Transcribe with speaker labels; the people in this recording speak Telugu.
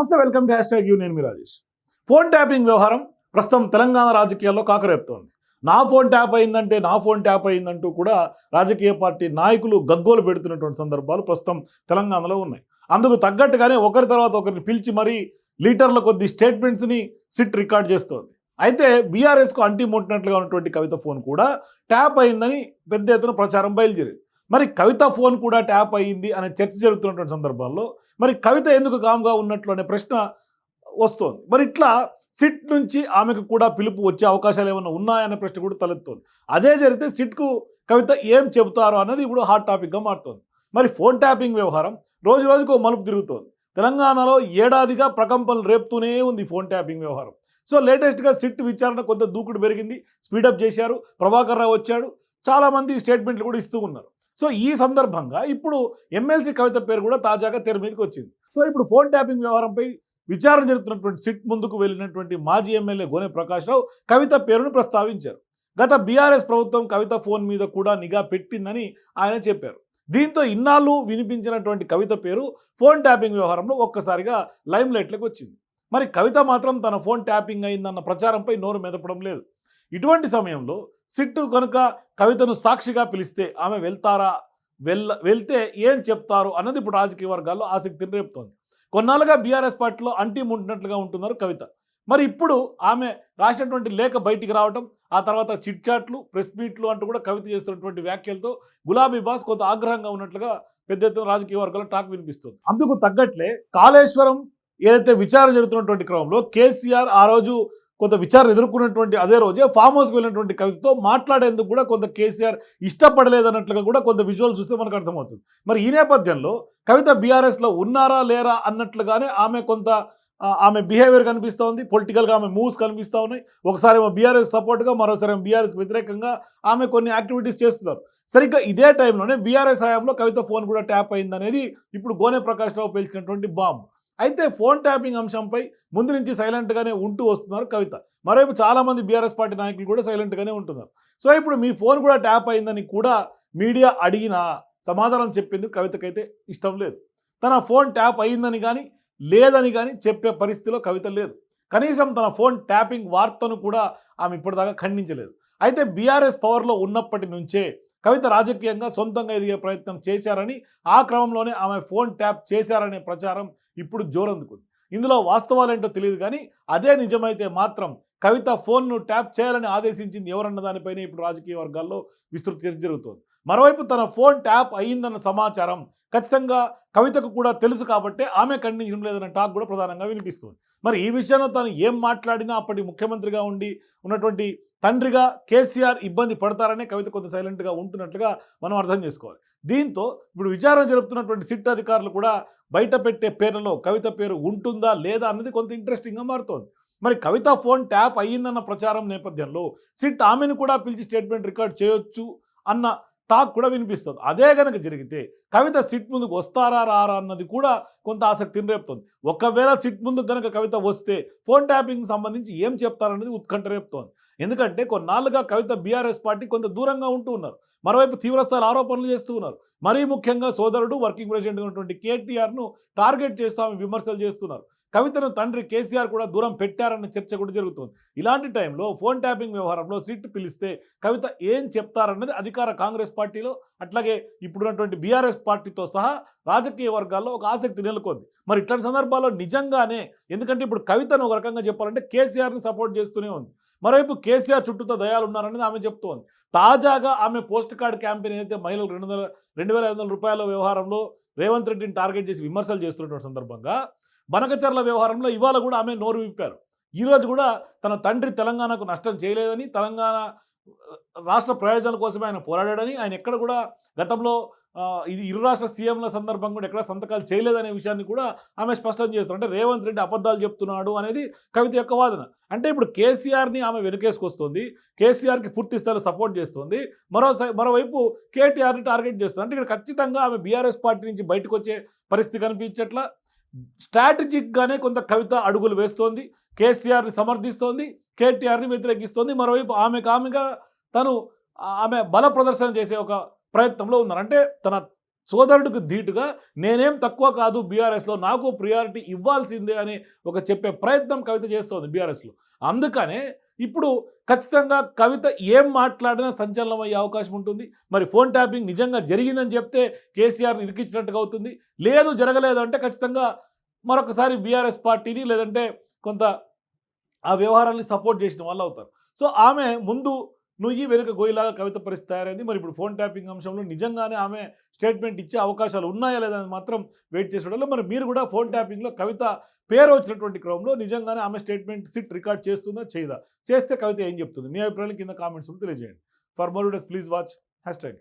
Speaker 1: నమస్తే welcome to hashtag U నేను మీ రాజేష్. ఫోన్ ట్యాపింగ్ వ్యవహారం ప్రస్తుతం తెలంగాణ రాజకీయాల్లో కాకరేపుతోంది. నా ఫోన్ ట్యాప్ అయిందంటే నా ఫోన్ ట్యాప్ అయిందంటూ కూడా రాజకీయ పార్టీ నాయకులు గగ్గోలు పెడుతున్నటువంటి సందర్భాలు ప్రస్తుతం తెలంగాణలో ఉన్నాయి. అందుకు తగ్గట్టుగానే ఒకరి తర్వాత ఒకరిని పిలిచి మరీ లీటర్ల కొద్ది స్టేట్మెంట్స్ని సిట్ రికార్డ్ చేస్తోంది. అయితే బీఆర్ఎస్కు అంటి ముట్టినట్లుగా ఉన్నటువంటి కవిత ఫోన్ కూడా ట్యాప్ అయిందని పెద్ద ఎత్తున ప్రచారం బయలుదేరింది. మరి కవిత ఫోన్ కూడా ట్యాప్ అయ్యింది అనే చర్చ జరుగుతున్నటువంటి సందర్భాల్లో మరి కవిత ఎందుకు కామ్గా ఉన్నట్లు అనే ప్రశ్న వస్తోంది. మరి ఇట్లా సిట్ నుంచి ఆమెకు కూడా పిలుపు వచ్చే అవకాశాలు ఏమైనా ఉన్నాయనే ప్రశ్న కూడా తలెత్తోంది అదే జరిగితే సిట్కు కవిత ఏం చెబుతారో అనేది ఇప్పుడు హాట్ టాపిక్గా మారుతోంది. మరి ఫోన్ ట్యాపింగ్ వ్యవహారం రోజు రోజుకు మలుపు తిరుగుతోంది. తెలంగాణలో ఏడాదిగా ప్రకంపనలు రేపుతూనే ఉంది ఫోన్ ట్యాపింగ్ వ్యవహారం. సో లేటెస్ట్గా సిట్ విచారణ కొంత దూకుడు పెరిగింది. స్పీడప్ చేశారు. ప్రభాకర్ రావు వచ్చాడు. చాలామంది స్టేట్మెంట్లు కూడా ఇస్తూ ఉన్నారు. సో ఈ సందర్భంగా ఇప్పుడు ఎమ్మెల్సీ కవిత పేరు కూడా తాజాగా తెర మీదకి వచ్చింది. సో ఇప్పుడు ఫోన్ ట్యాపింగ్ వ్యవహారంపై విచారణ జరుగుతున్నటువంటి సిట్ ముందుకు వెళ్ళినటువంటి మాజీ ఎమ్మెల్యే గోనె ప్రకాష్ రావు కవిత పేరును ప్రస్తావించారు. గత బీఆర్ఎస్ ప్రభుత్వం కవిత ఫోన్ మీద కూడా నిఘా పెట్టిందని ఆయన చెప్పారు. దీంతో ఇన్నాళ్ళు వినిపించినటువంటి కవిత పేరు ఫోన్ ట్యాపింగ్ వ్యవహారంలో ఒక్కసారిగా లైమ్ లైట్లకు వచ్చింది. మరి కవిత మాత్రం తన ఫోన్ ట్యాపింగ్ అయిందన్న ప్రచారంపై నోరు మెదపడం లేదు. ఇటువంటి సమయంలో సిట్టు కనుక కవితను సాక్షిగా పిలిస్తే ఆమె వెళ్తారా? వెళ్ళ వెళ్తే ఏం చెప్తారు? అన్నది ఇప్పుడు రాజకీయ వర్గాల్లో ఆసక్తిని రేపుతోంది. కొన్నాళ్ళుగా బీఆర్ఎస్ పార్టీలో అంటీ ఉంటున్నట్లుగా ఉంటున్నారు కవిత. మరి ఇప్పుడు ఆమె రాసినటువంటి లేఖ బయటికి రావడం ఆ తర్వాత చిట్ చాట్లు ప్రెస్ మీట్లు అంటూ కూడా కవిత చేస్తున్నటువంటి వ్యాఖ్యలతో గులాబీ బాస్ కొంత ఆగ్రహంగా ఉన్నట్లుగా పెద్ద ఎత్తున రాజకీయ వర్గాల్లో టాక్ వినిపిస్తుంది. అందుకు తగ్గట్లే కాళేశ్వరం ఏదైతే విచారణ జరుగుతున్నటువంటి క్రమంలో కేసీఆర్ ఆ రోజు కొంత విచారణ ఎదుర్కొన్నటువంటి అదే రోజే ఫామ్ హౌస్కి వెళ్ళినటువంటి కవితతో మాట్లాడేందుకు కూడా కొంత కేసీఆర్ ఇష్టపడలేదన్నట్లుగా కూడా కొంత విజువల్ చూస్తే మనకు అర్థమవుతుంది. మరి ఈ నేపథ్యంలో కవిత బీఆర్ఎస్లో ఉన్నారా లేరా అన్నట్లుగానే ఆమె కొంత ఆమె బిహేవియర్ కనిపిస్తూ ఉంది. పొలిటికల్గా ఆమె మూవ్స్ కనిపిస్తూ ఉన్నాయి. ఒకసారి ఏమో బీఆర్ఎస్ సపోర్ట్గా మరోసారి ఏమో బీఆర్ఎస్ వ్యతిరేకంగా ఆమె కొన్ని యాక్టివిటీస్ చేస్తున్నారు. సరిగ్గా ఇదే టైంలోనే బీఆర్ఎస్ హయాంలో కవిత ఫోన్ కూడా ట్యాప్ అయిందనేది ఇప్పుడు గోనె ప్రకాష్ రావు పేల్చినటువంటి బాంబు. అయితే ఫోన్ ట్యాపింగ్ అంశంపై ముందు నుంచి సైలెంట్గానే ఉంటూ వస్తున్నారు కవిత. మరోవైపు చాలామంది బీఆర్ఎస్ పార్టీ నాయకులు కూడా సైలెంట్గానే ఉంటున్నారు. సో ఇప్పుడు మీ ఫోన్ కూడా ట్యాప్ అయిందని కూడా మీడియా అడిగిన సమాధానం చెప్పేందుకు కవితకైతే ఇష్టం లేదు. తన ఫోన్ ట్యాప్ అయిందని కానీ లేదని కానీ చెప్పే పరిస్థితిలో కవిత లేదు. కనీసం తన ఫోన్ ట్యాపింగ్ వార్తను కూడా ఆమె ఇప్పటిదాకా ఖండించలేదు. అయితే బీఆర్ఎస్ పవర్లో ఉన్నప్పటి నుంచే కవిత రాజకీయంగా సొంతంగా ఎదిగే ప్రయత్నం చేశారని ఆ క్రమంలోనే ఆమె ఫోన్ ట్యాప్ చేశారనే ప్రచారం ఇప్పుడు జోరందుకుంది. ఇందులో వాస్తవాలేంటో తెలియదు కానీ అదే నిజమైతే మాత్రం కవిత ఫోన్ను ట్యాప్ చేయాలని ఆదేశించింది ఎవరన్న దానిపైన ఇప్పుడు రాజకీయ వర్గాల్లో విస్తృత చర్చ జరుగుతోంది. మరోవైపు తన ఫోన్ ట్యాప్ అయ్యిందన్న సమాచారం ఖచ్చితంగా కవితకు కూడా తెలుసు కాబట్టే ఆమె ఖండించడం లేదన్న టాక్ కూడా ప్రధానంగా వినిపిస్తుంది. మరి ఈ విషయంలో తాను ఏం మాట్లాడినా అప్పటి ముఖ్యమంత్రిగా ఉండి ఉన్నటువంటి తండ్రిగా కేసీఆర్ ఇబ్బంది పడతారనే కవిత కొంత సైలెంట్గా ఉంటున్నట్లుగా మనం అర్థం చేసుకోవాలి. దీంతో ఇప్పుడు విచారణ జరుపుతున్నటువంటి సిట్ అధికారులు కూడా బయట పెట్టే పేర్లలో కవిత పేరు ఉంటుందా లేదా అన్నది కొంత ఇంట్రెస్టింగ్గా మారుతోంది. మరి కవిత ఫోన్ ట్యాప్ అయ్యిందన్న ప్రచారం నేపథ్యంలో సిట్ ఆమెను కూడా పిలిచి స్టేట్మెంట్ రికార్డ్ చేయొచ్చు అన్న టాక్ కూడా వినిపిస్తుంది. అదే కనుక జరిగితే కవిత సిట్ ముందుకు వస్తారా రారా అన్నది కూడా కొంత ఆసక్తిని రేపుతోంది ఒకవేళ సిట్ ముందుకు కనుక కవిత వస్తే ఫోన్ ట్యాపింగ్ సంబంధించి ఏం చెప్తారన్నది ఉత్కంఠ రేపుతోంది. ఎందుకంటే కొన్నాళ్ళుగా కవిత బీఆర్ఎస్ పార్టీ కొంత దూరంగా ఉంటూ ఉన్నారు. మరోవైపు తీవ్రస్థాయి ఆరోపణలు చేస్తూ ఉన్నారు. మరీ ముఖ్యంగా సోదరుడు వర్కింగ్ ప్రెసిడెంట్ ఉన్నటువంటి కేటీఆర్ను టార్గెట్ చేస్తూ ఆమె విమర్శలు చేస్తున్నారు. కవితను తండ్రి కేసీఆర్ కూడా దూరం పెట్టారన్న చర్చ కూడా జరుగుతుంది. ఇలాంటి టైంలో ఫోన్ ట్యాపింగ్ వ్యవహారంలో సిట్ పిలిస్తే కవిత ఏం చెప్తారన్నది అధికార కాంగ్రెస్ పార్టీలో అట్లాగే ఇప్పుడున్నటువంటి బీఆర్ఎస్ పార్టీతో సహా రాజకీయ వర్గాల్లో ఒక ఆసక్తి నెలకొంది. మరి ఇట్లాంటి సందర్భాల్లో నిజంగానే ఎందుకంటే ఇప్పుడు కవితను ఒక రకంగా చెప్పాలంటే కేసీఆర్ని సపోర్ట్ చేస్తూనే ఉంది. మరోవైపు కేసీఆర్ చుట్టూతో దయాలు ఉన్నారనేది ఆమె చెప్తోంది. తాజాగా ఆమె పోస్ట్ కార్డ్ క్యాంపెయిన్ ఏదైతే మహిళలు రెండు వందల రెండు వేల ఐదు వందల రూపాయల వ్యవహారంలో రేవంత్ రెడ్డిని టార్గెట్ చేసి విమర్శలు చేస్తున్నటువంటి సందర్భంగా బనకచర్ల వ్యవహారంలో ఇవాళ కూడా ఆమె నోరు విప్పారు. ఈరోజు కూడా తన తండ్రి తెలంగాణకు నష్టం చేయలేదని తెలంగాణ రాష్ట్ర ప్రయోజనాల కోసమే ఆయన పోరాడాడని ఆయన ఎక్కడ కూడా గతంలో ఇది ఇరు రాష్ట్ర సీఎంల సందర్భంగా కూడా ఎక్కడ సంతకాలు చేయలేదనే విషయాన్ని కూడా ఆమె స్పష్టం చేస్తారు అంటే రేవంత్ రెడ్డి అబద్ధాలు చెప్తున్నాడు అనేది కవిత యొక్క వాదన. అంటే ఇప్పుడు కేసీఆర్ని ఆమె వెనుకేసుకొస్తుంది కేసీఆర్కి పూర్తి స్థాయిలో సపోర్ట్ చేస్తుంది మరో మరోవైపు కేటీఆర్ని టార్గెట్ చేస్తుంది అంటే ఇక్కడ ఖచ్చితంగా ఆమె బీఆర్ఎస్ పార్టీ నుంచి బయటకు వచ్చే పరిస్థితి కనిపించట్లా? స్ట్రాటజిక్గానే కొంత కవిత అడుగులు వేస్తోంది. కేసీఆర్ని సమర్థిస్తోంది. కేటీఆర్ని వ్యతిరేకిస్తోంది. మరోవైపు ఆమెకు ఆమెగా తను ఆమె బల ప్రదర్శన చేసే ఒక ప్రయత్నంలో ఉన్నారు. అంటే తన సోదరుడికి ధీటుగా నేనేం తక్కువ కాదు బీఆర్ఎస్లో నాకు ప్రియారిటీ ఇవ్వాల్సిందే అని ఒక చెప్పే ప్రయత్నం కవిత చేస్తోంది బీఆర్ఎస్లో. అందుకనే ఇప్పుడు ఖచ్చితంగా కవిత ఏం మాట్లాడినా సంచలనం అయ్యే అవకాశం ఉంటుంది. మరి ఫోన్ ట్యాపింగ్ నిజంగా జరిగిందని చెప్తే కేసీఆర్ ఇరికించినట్టుగా అవుతుంది. లేదు జరగలేదు అంటే ఖచ్చితంగా మరొకసారి బీఆర్ఎస్ పార్టీని లేదంటే కొంత ఆ వ్యవహారాన్ని సపోర్ట్ చేసిన వాళ్ళు అవుతారు. సో ఆమె ముందు నుయ్యి వెనుక గోయిలాగా కవిత పరిస్థితి తయారైంది. మరి ఇప్పుడు ఫోన్ ట్యాపింగ్ అంశంలో నిజంగానే ఆమె స్టేట్మెంట్ ఇచ్చే అవకాశాలు ఉన్నాయా లేదనేది మాత్రం వెయిట్ చేసి మరి మీరు కూడా ఫోన్ ట్యాపింగ్లో కవిత పేరు వచ్చినటువంటి క్రమంలో నిజంగానే ఆమె స్టేట్మెంట్ సిట్ రికార్డ్ చేస్తుందా చేయదా? చేస్తే కవిత ఏం చెప్తుంది? మీ అభిప్రాయాలు కింద కామెంట్స్ తెలియజేయండి. For more days please watch. Hashtag.